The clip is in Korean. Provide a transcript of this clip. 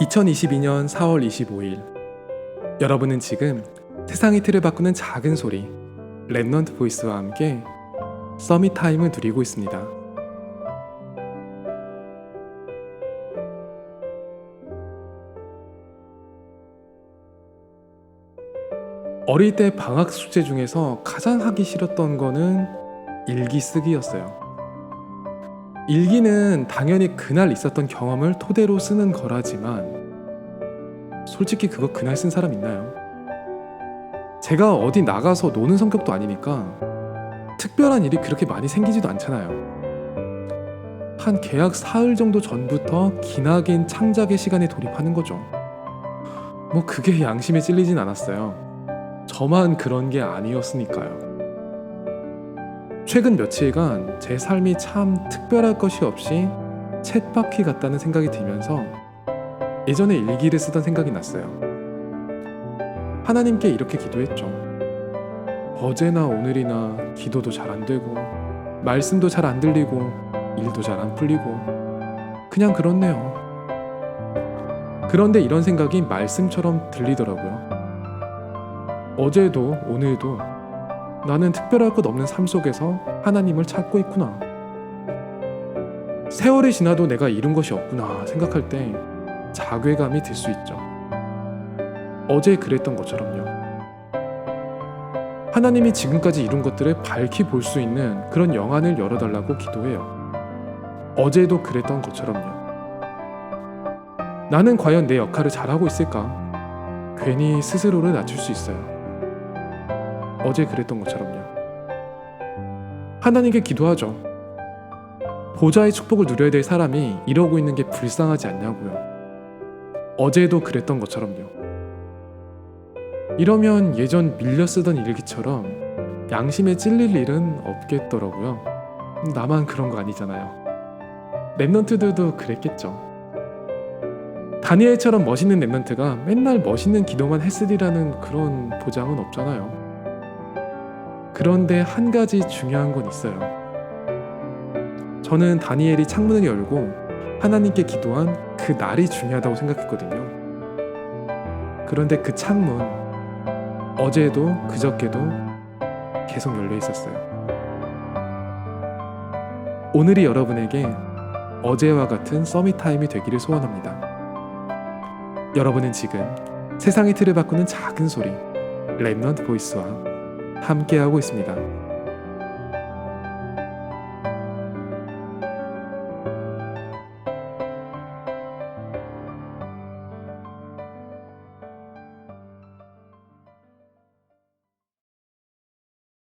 2022년 4월 25일 여러분은 지금 세상의 틀을 바꾸는 작은 소리 랩넌트 보이스와 함께 서밋 타임을 누리고 있습니다. 어릴 때 방학 숙제 중에서 가장 하기 싫었던 거는 일기 쓰기였어요. 일기는 당연히 그날 있었던 경험을 토대로 쓰는 거라지만 솔직히 그거 그날 쓴 사람 있나요? 제가 어디 나가서 노는 성격도 아니니까 특별한 일이 그렇게 많이 생기지도 않잖아요. 한 계약 사흘 정도 전부터 기나긴 창작의 시간에 돌입하는 거죠. 뭐 그게 양심에 찔리진 않았어요. 저만 그런 게 아니었으니까요. 최근 며칠간 제 삶이 참 특별할 것이 없이 챗바퀴 같다는 생각이 들면서 예전에 일기를 쓰던 생각이 났어요. 하나님께 이렇게 기도했죠. 어제나 오늘이나 기도도 잘 안 되고 말씀도 잘 안 들리고 일도 잘 안 풀리고 그냥 그렇네요. 그런데 이런 생각이 말씀처럼 들리더라고요. 어제도 오늘도 나는 특별할 것 없는 삶 속에서 하나님을 찾고 있구나. 세월이 지나도 내가 이룬 것이 없구나 생각할 때 자괴감이 들 수 있죠. 어제 그랬던 것처럼요. 하나님이 지금까지 이룬 것들을 밝히 볼 수 있는 그런 영안을 열어달라고 기도해요. 어제도 그랬던 것처럼요. 나는 과연 내 역할을 잘하고 있을까? 괜히 스스로를 낮출 수 있어요. 어제 그랬던 것처럼요. 하나님께 기도하죠. 보좌의 축복을 누려야 될 사람이 이러고 있는 게 불쌍하지 않냐고요. 어제도 그랬던 것처럼요. 이러면 예전 밀려 쓰던 일기처럼 양심에 찔릴 일은 없겠더라고요. 나만 그런 거 아니잖아요. 랩넌트들도 그랬겠죠. 다니엘처럼 멋있는 랩넌트가 맨날 멋있는 기도만 했으리라는 그런 보장은 없잖아요. 그런데 한 가지 중요한 건 있어요. 저는 다니엘이 창문을 열고 하나님께 기도한 그 날이 중요하다고 생각했거든요. 그런데 그 창문 어제도 그저께도 계속 열려 있었어요. 오늘이 여러분에게 어제와 같은 서밋 타임이 되기를 소원합니다. 여러분은 지금 세상의 틀을 바꾸는 작은 소리 랩넌트 보이스와 함께하고 있습니다.